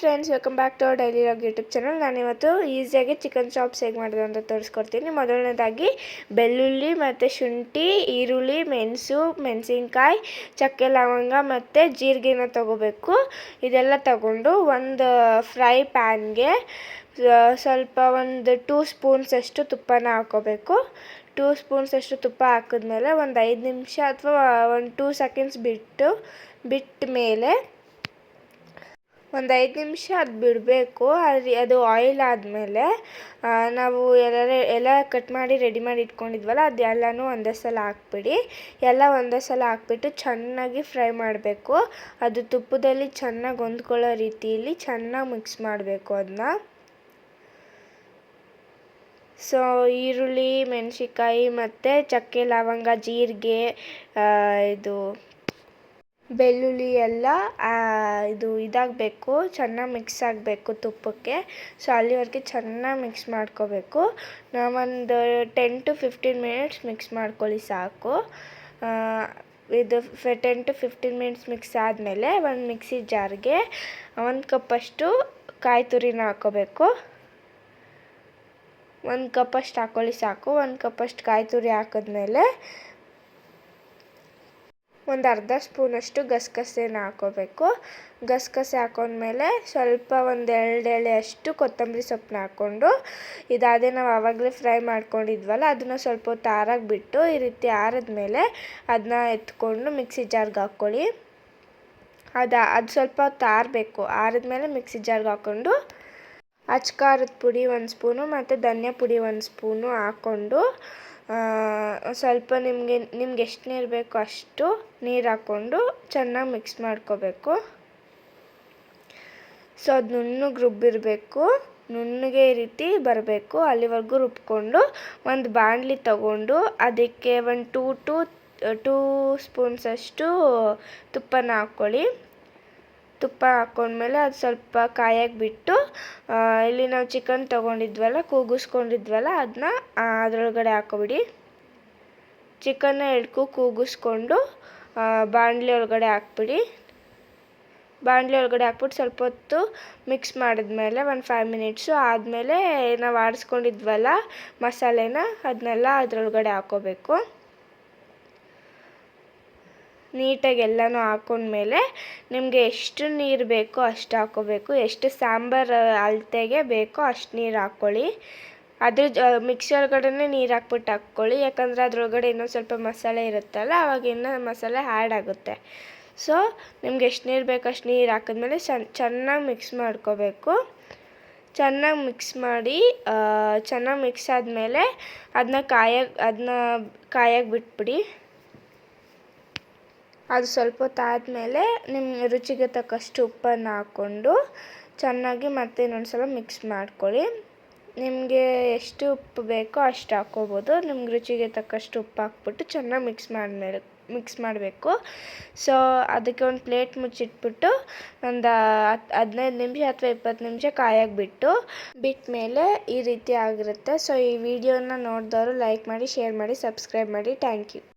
Friends welcome back to our daily vlog YouTube channel ನಾನಿವತ್ತು ಈಸಿಯಾಗಿ chicken chops ಹೇಗೆ ಮಾಡೋದು ಅಂತ ತೋರಿಸ್ಕೊಡ್ತೀನಿ. ಮೊದಲನೇದಾಗಿ ಬೆಳ್ಳುಳ್ಳಿ ಮತ್ತು ಶುಂಠಿ, ಈರುಳ್ಳಿ, ಮೆಣಸು, ಮೆಣಸಿನ್ಕಾಯಿ, ಚಕ್ಕೆ ಲವಂಗ ಮತ್ತು ಜೀರಿಗೆನ ತಗೋಬೇಕು. ಇದೆಲ್ಲ ತಗೊಂಡು ಒಂದು ಫ್ರೈ ಪ್ಯಾನ್ಗೆ ಸ್ವಲ್ಪ ಒಂದು ಟೂ ಸ್ಪೂನ್ಸ್ ಅಷ್ಟು ತುಪ್ಪನ ಹಾಕೋಬೇಕು. ಟೂ ಸ್ಪೂನ್ಸ್ ಅಷ್ಟು ತುಪ್ಪ ಹಾಕಿದ್ಮೇಲೆ ಒಂದು ಐದು ನಿಮಿಷ ಅಥವಾ ಒಂದು ಟೂ ಸೆಕೆಂಡ್ಸ್ ಬಿಟ್ಟು ಬಿಟ್ಟ ಮೇಲೆ ಒಂದು ಐದು ನಿಮಿಷ ಅದು ಬಿಡಬೇಕು. ಅದು ಅದು ಆಯಿಲ್ ಆದಮೇಲೆ ನಾವು ಎಲ್ಲ ಎಲ್ಲ ಕಟ್ ಮಾಡಿ ರೆಡಿ ಮಾಡಿ ಇಟ್ಕೊಂಡಿದ್ವಲ್ಲ, ಅದು ಒಂದೇ ಸಲ ಹಾಕ್ಬಿಡಿ. ಎಲ್ಲ ಒಂದೇ ಸಲ ಹಾಕ್ಬಿಟ್ಟು ಚೆನ್ನಾಗಿ ಫ್ರೈ ಮಾಡಬೇಕು. ಅದು ತುಪ್ಪದಲ್ಲಿ ಚೆನ್ನಾಗಿ ಹೊಂದ್ಕೊಳ್ಳೋ ರೀತಿಯಲ್ಲಿ ಚೆನ್ನಾಗಿ ಮಿಕ್ಸ್ ಮಾಡಬೇಕು ಅದನ್ನ ಸೊ ಈರುಳ್ಳಿ, ಮೆಣಸಿನ್ಕಾಯಿ ಮತ್ತು ಚಕ್ಕೆ, ಲವಂಗ, ಜೀರಿಗೆ ಇದು ಬೆಳ್ಳುಳ್ಳಿ ಎಲ್ಲ ಇದು ಇದಾಗಬೇಕು, ಚೆನ್ನಾಗಿ ಮಿಕ್ಸ್ ಆಗಬೇಕು ತುಪ್ಪಕ್ಕೆ. ಸೊ ಅಲ್ಲಿವರೆಗೆ ಚೆನ್ನಾಗಿ ಮಿಕ್ಸ್ ಮಾಡ್ಕೋಬೇಕು. ನಾವೊಂದು ten to fifteen minutes mix ಮಾಡ್ಕೊಳ್ಳಿ ಸಾಕು. ಇದು ten to fifteen minutes mix ಆದಮೇಲೆ ಒಂದು ಮಿಕ್ಸಿ ಜಾರ್ಗೆ ಒಂದು ಕಪ್ಪಷ್ಟು ಕಾಯಿ ತುರಿನ ಹಾಕೋಬೇಕು ಒಂದು ಕಪ್ಪಷ್ಟು ಹಾಕೊಳ್ಳಿ ಸಾಕು. ಒಂದು ಕಪ್ಪಷ್ಟು ಕಾಯಿ ತುರಿ ಹಾಕಿದ್ಮೇಲೆ ಒಂದು ಅರ್ಧ ಸ್ಪೂನಷ್ಟು ಗಸಗಸೆನ ಹಾಕ್ಕೋಬೇಕು ಗಸಗಸೆ ಹಾಕೊಂಡ್ಮೇಲೆ ಸ್ವಲ್ಪ ಒಂದು ಎರಡು ಎಳೆ ಅಷ್ಟು ಕೊತ್ತಂಬರಿ ಸೊಪ್ಪನ್ನ ಹಾಕ್ಕೊಂಡು ಇದಾದೆ ನಾವು ಆವಾಗಲೇ ಫ್ರೈ ಮಾಡ್ಕೊಂಡಿದ್ವಲ್ಲ, ಅದನ್ನು ಸ್ವಲ್ಪ ಹೊತ್ತು ಬಿಟ್ಟು ಈ ರೀತಿ ಆರಿದ್ಮೇಲೆ ಅದನ್ನ ಎತ್ಕೊಂಡು ಮಿಕ್ಸಿ ಜಾರ್ಗೆ ಹಾಕ್ಕೊಳ್ಳಿ. ಅದು ಅದು ಸ್ವಲ್ಪ ಹೊತ್ತು ಆರಬೇಕು. ಆರಿದ್ಮೇಲೆ ಮಿಕ್ಸಿ ಜಾರ್ಗೆ ಹಾಕ್ಕೊಂಡು ಅಚ್ಚ ಖಾರದ ಪುಡಿ ಒಂದು ಸ್ಪೂನು ಮತ್ತು ಧನಿಯಾ ಪುಡಿ ಒಂದು ಸ್ಪೂನು ಹಾಕ್ಕೊಂಡು ಸ್ವಲ್ಪ ನಿಮಗೆ, ನಿಮ್ಗೆ ಎಷ್ಟು ನೀರು ಬೇಕೋ ಅಷ್ಟು ನೀರು ಹಾಕ್ಕೊಂಡು ಚೆನ್ನಾಗಿ ಮಿಕ್ಸ್ ಮಾಡ್ಕೋಬೇಕು. ಸೊ ಅದು ನುಣ್ಣಗೆ ರುಬ್ಬಿರಬೇಕು. ನುಣ್ಣಗೆ ಈ ರೀತಿ ಬರಬೇಕು. ಅಲ್ಲಿವರೆಗೂ ರುಬ್ಕೊಂಡು ಒಂದು ಬಾಣಲಿ ತಗೊಂಡು ಅದಕ್ಕೆ ಒಂದು ಟೂ ಟು ಟೂ ಸ್ಪೂನ್ಸಷ್ಟು ತುಪ್ಪನ ಹಾಕ್ಕೊಳ್ಳಿ. ತುಪ್ಪ ಹಾಕೊಂಡ್ಮೇಲೆ ಅದು ಸ್ವಲ್ಪ ಕಾಯಕ್ಕೆ ಬಿಟ್ಟು ಇಲ್ಲಿ ನಾವು ಚಿಕನ್ ತೊಗೊಂಡಿದ್ವಲ್ಲ, ಕೂಗಿಸ್ಕೊಂಡಿದ್ವಲ್ಲ ಅದನ್ನ ಅದರೊಳಗಡೆ ಹಾಕ್ಕೊಬಿಡಿ ಚಿಕನ್ನ ಎಡ್ಕು ಕೂಗಿಸ್ಕೊಂಡು ಬಾಣಲಿ ಒಳಗಡೆ ಹಾಕ್ಬಿಡಿ. ಬಾಣಲಿ ಒಳಗಡೆ ಹಾಕ್ಬಿಟ್ಟು ಸ್ವಲ್ಪ ಹೊತ್ತು ಮಿಕ್ಸ್ ಮಾಡಿದ್ಮೇಲೆ ಒಂದು ಫೈವ್ ಮಿನಿಟ್ಸು ಆದಮೇಲೆ ನಾವು ಆಡಿಸ್ಕೊಂಡಿದ್ವಲ್ಲ ಮಸಾಲೆನ, ಅದನ್ನೆಲ್ಲ ಅದರೊಳಗಡೆ ಹಾಕ್ಕೋಬೇಕು ನೀಟಾಗಿ ಎಲ್ಲನೂ ಹಾಕೊಂಡ್ಮೇಲೆ ನಿಮಗೆ ಎಷ್ಟು ನೀರು ಬೇಕೋ ಅಷ್ಟು ಹಾಕ್ಕೋಬೇಕು ಎಷ್ಟು ಸಾಂಬಾರು ಅಳತೆಗೆ ಬೇಕೋ ಅಷ್ಟು ನೀರು ಹಾಕ್ಕೊಳ್ಳಿ. ಅದ್ರ ಮಿಕ್ಸಿ ಒಳಗಡೆನೇ ನೀರು ಹಾಕ್ಬಿಟ್ಟು ಹಾಕ್ಕೊಳ್ಳಿ, ಯಾಕಂದರೆ ಅದರೊಳಗಡೆ ಇನ್ನೊಂದು ಸ್ವಲ್ಪ ಮಸಾಲೆ ಇರುತ್ತಲ್ಲ, ಅವಾಗ ಇನ್ನೂ ಮಸಾಲೆ ಆ್ಯಡ್ ಆಗುತ್ತೆ. ಸೊ ನಿಮ್ಗೆ ಎಷ್ಟು ನೀರು ಬೇಕೋ ಅಷ್ಟು ನೀರು ಹಾಕಿದ್ಮೇಲೆ ಚೆನ್ನಾಗಿ ಮಿಕ್ಸ್ ಮಾಡ್ಕೋಬೇಕು. ಚೆನ್ನಾಗಿ ಮಿಕ್ಸ್ ಮಾಡಿ ಚೆನ್ನಾಗಿ ಮಿಕ್ಸ್ ಆದಮೇಲೆ ಅದನ್ನ ಕಾಯಕ್ಕೆ ಅದನ್ನ ಕಾಯಕ್ಕೆ ಬಿಟ್ಬಿಡಿ. ಅದು ಸ್ವಲ್ಪ ಹೊತ್ತು ಆದಮೇಲೆ ನಿಮ್ಮ ರುಚಿಗೆ ತಕ್ಕಷ್ಟು ಉಪ್ಪನ್ನು ಹಾಕ್ಕೊಂಡು ಚೆನ್ನಾಗಿ ಮತ್ತೆ ಇನ್ನೊಂದು ಸಲ ಮಿಕ್ಸ್ ಮಾಡ್ಕೊಳ್ಳಿ. ನಿಮಗೆ ಎಷ್ಟು ಉಪ್ಪು ಬೇಕೋ ಅಷ್ಟು ಹಾಕ್ಕೋಬೋದು. ನಿಮ್ಗೆ ರುಚಿಗೆ ತಕ್ಕಷ್ಟು ಉಪ್ಪು ಹಾಕ್ಬಿಟ್ಟು ಚೆನ್ನಾಗಿ ಮಿಕ್ಸ್ ಮಾಡಿದ್ಮೇಲೆ ಮಿಕ್ಸ್ ಮಾಡಬೇಕು. ಸೊ ಅದಕ್ಕೆ ಒಂದು ಪ್ಲೇಟ್ ಮುಚ್ಚಿಟ್ಬಿಟ್ಟು ಒಂದು ಹತ್ತು ಹದಿನೈದು ನಿಮಿಷ ಅಥವಾ ಇಪ್ಪತ್ತು ನಿಮಿಷ ಕಾಯಾಗಿಬಿಟ್ಟು ಬಿಟ್ಟು ಬಿಟ್ಟ ಮೇಲೆ ಈ ರೀತಿ ಆಗಿರುತ್ತೆ. ಸೊ ಈ ವಿಡಿಯೋನ ನೋಡಿದವರು ಲೈಕ್ ಮಾಡಿ ಶೇರ್ ಮಾಡಿ ಸಬ್ಸ್ಕ್ರೈಬ್ ಮಾಡಿ. Thank you